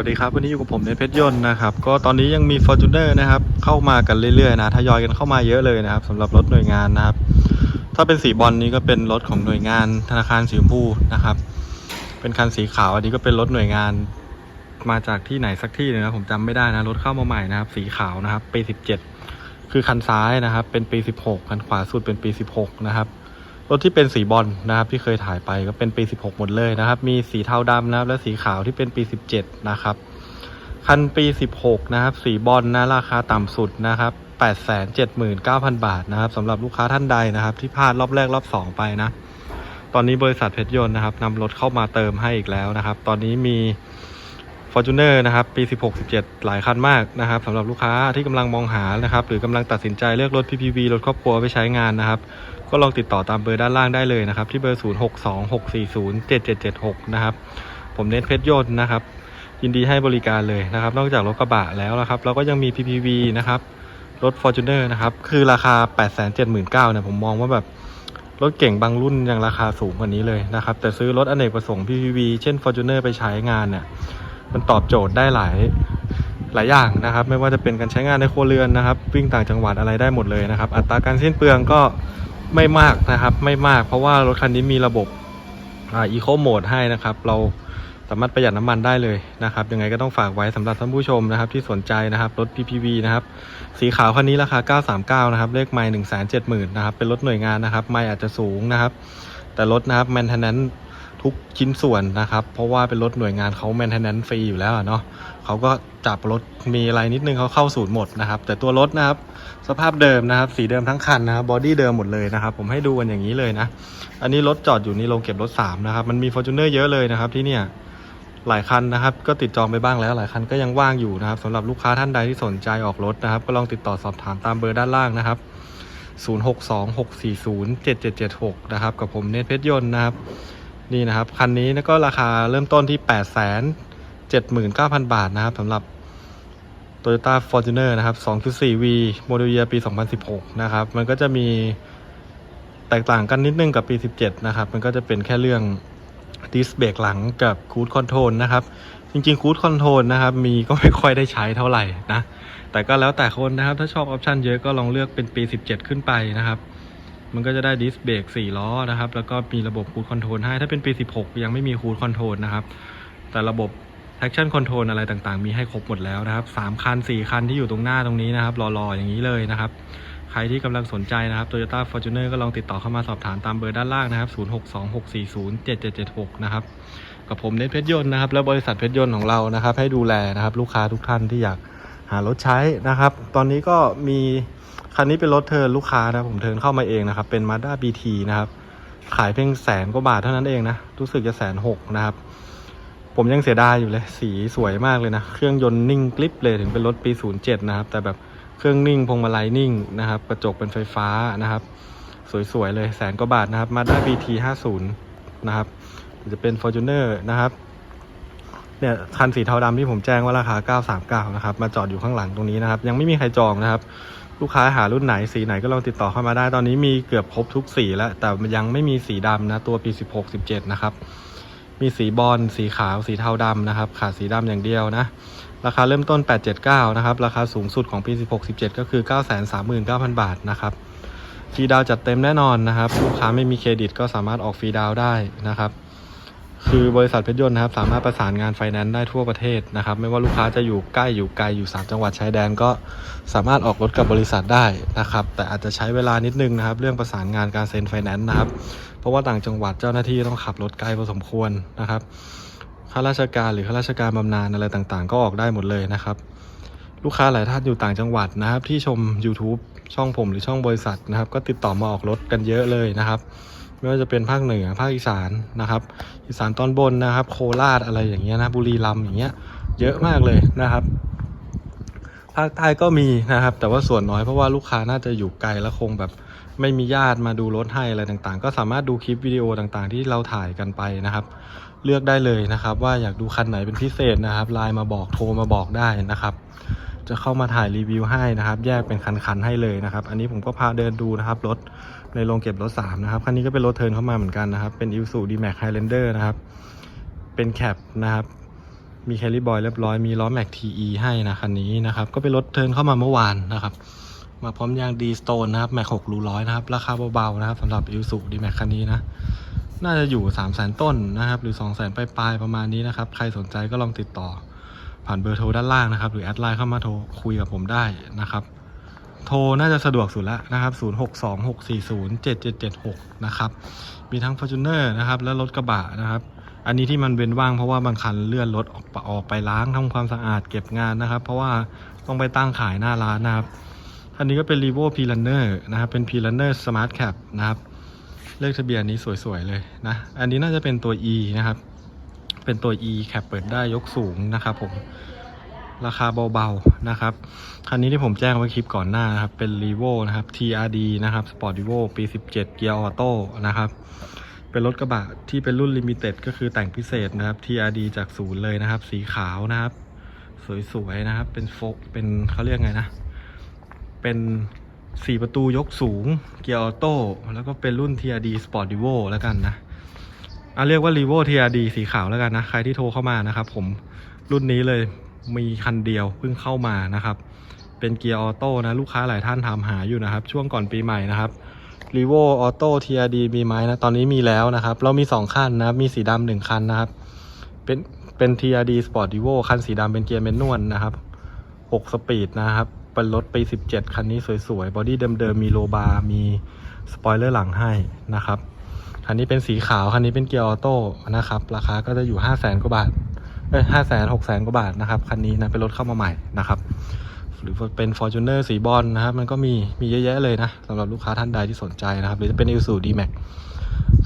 วัสดีครับวันนี้อยู่กับผมในเพชรยนต์นะครับก็ตอนนี้ยังมี f o r t u n e r นะครับเข้ามากันเรื่อยๆนะทยอยกันเข้ามาเยอะเลยนะครับสำหรับรถหน่วยงานนะครับ ถ้าเป็นสีบอลนี้ก็เป็นรถของหน่วยงานธนาคารสีชมพูนะครับ เป็นคันสีขาวอันนี้ก็เป็นรถหน่วยงานมาจากที่ไหนสักที่หนึงนะผมจำไม่ได้นะรถเข้ามาใหม่นะครับ สีขาวนะครับปี 17 คือคันซ้ายนะครับ เป็นปี 16คันขวาสุดเป็นปี 16 นะครับ รถที่เป็นสีบอลนะครับที่เคยถ่ายไปก็เป็นปี 16 หมดเลยนะครับ มีสีเทาดำนะครับและสีขาวที่เป็นปี 17 นะครับ คันปี 16 นะครับ สีบอลนะราคาต่ำสุดนะครับ 879,000 บาทนะครับสำหรับลูกค้าท่านใดนะครับ ที่พลาดรอบแรกรอบ 2 ไปนะ ตอนนี้บริษัทเพชรยนต์นะครับนำรถเข้ามาเติมให้อีกแล้วนะครับ ตอนนี้มี Fortuner นะครับปี 16 17 หลายคันมากนะครับสำหรับลูกค้าที่กำลังมองหานะครับหรือกำลังตัดสินใจเลือกรถ PPV รถครอบครัวไปใช้งานนะครับ ก็ลองติดต่อตามเบอร์ด้านล่างได้เลยนะครับ ที่เบอร์ 0626407776 นะครับ ผมเน้นเพชรยนต์นะครับ ยินดีให้บริการเลยนะครับ นอกจากรถกระบะแล้วนะครับ เราก็ยังมี PPV นะครับรถ Fortuner นะครับ คือราคา 879,000เนี่ยผมมองว่าแบบรถเก่งบางรุ่นยังราคาสูงกว่านี้เลยนะครับ แต่ซื้อรถอเนกประสงค์ PPV เช่น Fortuner ไปใช้งานเนี่ย มันตอบโจทย์ได้หลายหลายอย่างนะครับ ไม่ว่าจะเป็นการใช้งานในครัวเรือนนะครับ วิ่งต่างจังหวัดอะไรได้หมดเลยนะครับ อัตราการสิ้นเปลืองก็ไม่มากนะครับ ไม่มากเพราะว่ารถคันนี้มีระบบอ่า Eco Mode ให้นะครับ เราสามารถประหยัดน้ำมันได้เลยนะครับ ยังไงก็ต้องฝากไว้สำหรับท่านผู้ชมนะครับที่สนใจนะครับ รถ PPV นะครับ สีขาวคันนี้ราคา 939 นะครับ เลขไมล์170,000 นะครับ เป็นรถหน่วยงานนะครับ ไมล์อาจจะสูงนะครับ แต่รถนะครับ maintenance ทุ ทุกชิ้นส่วนนะครับ เพราะว่าเป็นรถหน่วยงานเขา maintenance ฟรีอยู่แล้วเนาะเขาก็จับรถมีอะไรนิดนึงเขาเข้าศูนย์หมดนะครับ แต่ตัวรถนะครับสภาพเดิมนะครับ สีเดิมทั้งคันนะครับบอดี้เดิมหมดเลยนะครับ ผมให้ดูกันอย่างนี้เลยนะ อันนี้รถจอดอยู่ในโรงเก็บรถ3นะครับมันมี Fortuner เยอะเลยนะครับที่เนี่ยหลายคันนะครับ ก็ติดจองไปบ้างแล้วหลายคันก็ยังว่างอยู่นะครับสำหรับลูกค้าท่านใดที่สนใจออกรถนะครับ ก็ลองติดต่อสอบถามตามเบอร์ด้านล่างนะครับ0626407776นะครับกับผมเนตเพชรยนต์นะครับ นี่นะครับ คันนี้ก็ราคาเริ่มต้นที่ 879,000 บาทนะครับสำหรับ Toyota Fortuner นะครับ 2.4V โมเดลเยียปี 2016 นะครับ มันก็จะมีแตกต่างกันนิดนึงกับปี 17 นะครับ มันก็จะเป็นแค่เรื่องดิสเบรกหลังกับคูดคอนโทรลนะครับ จริงๆคูดคอนโทรลนะครับ มีก็ไม่ค่อยได้ใช้เท่าไหร่นะ แต่ก็แล้วแต่คนนะครับ ถ้าชอบออปชันเยอะก็ลองเลือกเป็นปี 17 ขึ้นไปนะครับ มันก็จะได้ดิสเบรก4ล้อนะครับ แล้วก็มีระบบคูดคอนโทรลให้ ถ้าเป็นปี 16 ยังไม่มีคูดคอนโทรลนะครับ แต่ระบบ traction control อะไรต่างๆ มีให้ครบหมดแล้วนะครับ 3 คัน 4 คันที่อยู่ตรงหน้าตรงนี้นะครับ รอๆ อย่างนี้เลยนะครับ ใครที่กำลังสนใจนะครับ Toyota Fortuner ก็ลองติดต่อเข้ามาสอบถามตามเบอร์ด้านล่างนะครับ 0626407776 นะครับ กับผมเนตเพชรยนต์นะครับ แล้วบริษัทเพชรยนต์ของเรานะครับ ให้ดูแลนะครับ ลูกค้าทุกท่านที่อยากหารถใช้นะครับ ตอนนี้ก็มี คันนี้เป็นรถเทินลูกค้านะผมเทินเข้ามาเองนะครับ เป็น Mazda BT นะครับ ขายเพียงแสนกว่าบาทเท่านั้นเองนะ รู้สึกจะแสนหกนะครับ ผมยังเสียดายอยู่เลย สีสวยมากเลยนะ เครื่องยนต์นิ่งกริบเลยถึงเป็นรถปี 07 นะครับ แต่แบบเครื่องนิ่งพวงมาลัยนิ่งนะครับ กระจกเป็นไฟฟ้านะครับ สวยๆเลยแสนกว่าบาทนะครับ Mazda BT 50 นะครับ จะเป็น Fortuner นะครับเนี่ยคันสีเทาดำที่ผมแจ้งว่าราคา 939 นะครับ มาจอดอยู่ข้างหลังตรงนี้นะครับ ยังไม่มีใครจองนะครับ ลูกค้าหารุ่นไหนสีไหนก็ลองติดต่อเข้ามาได้ ตอนนี้มีเกือบครบทุกสีแล้ว แต่ยังไม่มีสีดำนะ ตัวปี 16 17 นะครับ มีสีบอลสีขาวสีเทาดำนะครับ ขาดสีดำอย่างเดียวนะ ราคาเริ่มต้น 879 นะครับ ราคาสูงสุดของปี 16 17 ก็คือ 939,000 บาทนะครับฟรีดาวจัดเต็มแน่นอนนะครับ ลูกค้าไม่มีเครดิตก็สามารถออกฟรีดาวได้นะครับ คือบริษัทเพชรยนต์นะครับ สามารถประสานงานไฟแนนซ์ได้ทั่วประเทศนะครับ ไม่ว่าลูกค้าจะอยู่ใกล้อยู่ไกลอยู่ 3 จังหวัดชายแดนก็สามารถออกรถกับบริษัทได้นะครับ แต่อาจจะใช้เวลานิดนึงนะครับ เรื่องประสานงานการเซ็นไฟแนนซ์นะครับ เพราะว่าต่างจังหวัดเจ้าหน้าที่ต้องขับรถไกลพอสมควรนะครับข้าราชการหรือข้าราชการบำนาญอะไรต่างๆ ก็ออกได้หมดเลยนะครับ ลูกค้าหลายท่านอยู่ต่างจังหวัดนะครับ ที่ชม YouTube ช่องผมหรือช่องบริษัทนะครับ ก็ติดต่อมาออกรถกันเยอะเลยนะครับ ไม่ว่าจะเป็นภาคเหนือภาคอีสานนะครับ อีสานตอนบนนะครับ โคราชอะไรอย่างเงี้ยนะบุรีรัมย์อย่างเงี้ย เยอะมากเลยนะครับ ภาคใต้ก็มีนะครับ แต่ว่าส่วนน้อยเพราะว่าลูกค้าน่าจะอยู่ไกลและคงแบบไม่มีญาติมาดูรถให้อะไรต่างๆ ก็สามารถดูคลิปวิดีโอต่างๆ ที่เราถ่ายกันไปนะครับ เลือกได้เลยนะครับ ว่าอยากดูคันไหนเป็นพิเศษนะครับไลน์มาบอกโทรมาบอกได้นะครับ จะเข้ามาถ่ายรีวิวให้นะครับ แยกเป็นคันๆให้เลยนะครับ อันนี้ผมก็พาเดินดูนะครับรถในโรงเก็บรถ3นะครับคันนี้ก็เป็นรถเทิร์นเข้ามาเหมือนกันนะครับ เป็น i s u d m a x Highlander นะครับ เป็นแคปนะครับมีแคลิบอยเรียบร้อยมีล้อแม็กทีอีให้นะคันนี้นะครับ ก็เป็นรถเทิร์นเข้ามาเมื่อวานนะครับ มาพร้อมยางดีสโตนนะครับแม็กหกรูร้อยนะครับ ราคาเบาๆนะครับสำหรับอิ s สุดีแม็กคันนี้นะน่าจะอยู่3 0 0แสนต้นนะครับ หรือ 2 0 0แสนปลายๆประมาณนี้นะครับ ใครสนใจก็ลองติดต่อ ผ่านเบอร์โทรด้านล่างนะครับ หรือแอดไลน์เข้ามาโทรคุยกับผมได้นะครับ โทรน่าจะสะดวกสุดแล้วนะครับ 0626407776 นะครับ มีทั้ง Fortuner นะครับ และรถกระบะนะครับ อันนี้ที่มันเว้นว่างเพราะว่าบางคันเลื่อนรถออกไปออกไปล้างทำความสะอาดเก็บงานนะครับ เพราะว่าต้องไปตั้งขายหน้าร้านนะครับอันนี้ก็เป็น r e v o p r u n n e r นะครับ เป็น p r u n n e r Smart Cap นะครับ เลขทะเบียนนี้สวยๆเลยนะ อันนี้น่าจะเป็นตัว E นะครับ เป็นตัว E cap เปิดได้ยกสูงนะครับผมราคาเบาๆนะครับ คันนี้ที่ผมแจ้งไว้คลิปก่อนหน้านะครับ เป็น r e v o นะครับ TRD นะครับ Sport r e v o ปี 17 เกียร์ออโต้นะครับ เป็นรถกระบะที่เป็นรุ่นลิมิเต็ดก็คือแต่งพิเศษนะครับ TRD จากศูนย์เลยนะครับ สีขาวนะครับ สวยๆนะครับ เป็นโฟเป็นเขาเรียกไงนะ เป็นสี่ประตูยกสูง เกียร์ออโต้แล้วก็เป็นรุ่น TRD Sport r e v o แล้วกันนะ อะเรียกว่า r e v o TRD สีขาวแล้วกันนะ ใครที่โทรเข้ามานะครับผมรุ่นนี้เลยมีคันเดียวเพิ่งเข้ามานะครับ เป็นเกียร์ออโต้นะ ลูกค้าหลายท่านถามหาอยู่นะครับ ช่วงก่อนปีใหม่นะครับ r e v o Auto TRD มีไหมนะ ตอนนี้มีแล้วนะครับ เรามี 2 คันนะครับ มีสีดำหนึ่งคันนะครับ เป็นเป็น TRD Sport r e v o คันสีดำเป็นเกียร์แมนนวลนะครับ 6 สปีดนะครับ เป็นรถปี 17 คันนี้สวยๆ บอดี้เดิมๆ มีโลบาร์มีสปอยเลอร์หลังให้นะครับ คันนี้เป็นสีขาว คันนี้เป็นเกียร์ออโต้นะครับ ราคาก็จะอยู่5 0 0 0 0 0กว่าบาทเอ้ยห้าแสนหกแสนกว่าบาทนะครับ คันนี้นะเป็นรถเข้ามาใหม่นะครับ หรือเป็น Fortuner สีบอลนะครับ มันก็มีมีเยอะแยะเลยนะสำหรับลูกค้าท่านใดที่สนใจนะครับ หรือจะเป็น i s u d m a x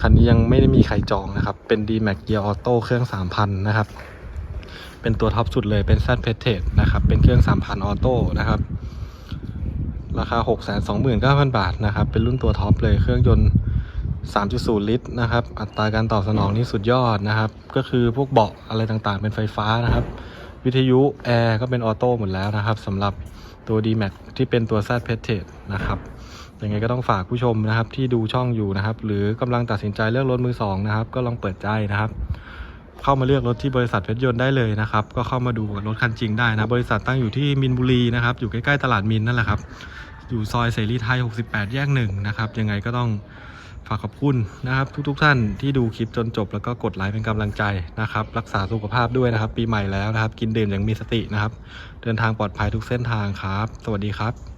คันนี้ยังไม่ได้มีใครจองนะครับ เป็น d m a x Gear Auto เครื่อง 3,000 นะครับ เป็นตัวท็อปสุดเลยเป็น z p e t e นะครับ เป็นเครื่อง 3,000 ออโต้นะครับ ราคา 629,000 บาทนะครับ เป็นรุ่นตัวท็อปเลยเครื่องยนต์ 3.0 ลิตรนะครับ อัตราการตอบสนองนี่สุดยอดนะครับ ก็คือพวกเบาะอะไรต่างๆ เป็นไฟฟ้านะครับ วิทยุแอร์ก็เป็นออโต้หมดแล้วนะครับสำหรับตัว D-Max ที่เป็นตัว Z p e t e นะครับยังไงก็ต้องฝากผู้ชมนะครับที่ดูช่องอยู่นะครับ หรือกำลังตัดสินใจเลือกรถมือสองนะครับ ก็ลองเปิดใจนะครับ เข้ามาเลือกรถที่บริษัทเพชรยนต์ได้เลยนะครับ ก็เข้ามาดูกับรถคันจริงได้นะบริษัทตั้งอยู่ที่มินบุรีนะครับ อยู่ใกล้ๆตลาดมินนั่นแหละครับ อยู่ซอยเสรีไทย 68 แยกหนึ่งนะครับ ยังไงก็ต้อง ฝากขอบคุณนะครับ ทุกๆทท่านที่ดูคลิปจนจบ แล้วก็กดไลค์เป็นกำลังใจนะครับ รักษาสุขภาพด้วยนะครับ ปีใหม่แล้วนะครับ กินดื่มอย่างมีสตินะครับ เดินทางปลอดภัยทุกเส้นทางครับ สวัสดีครับ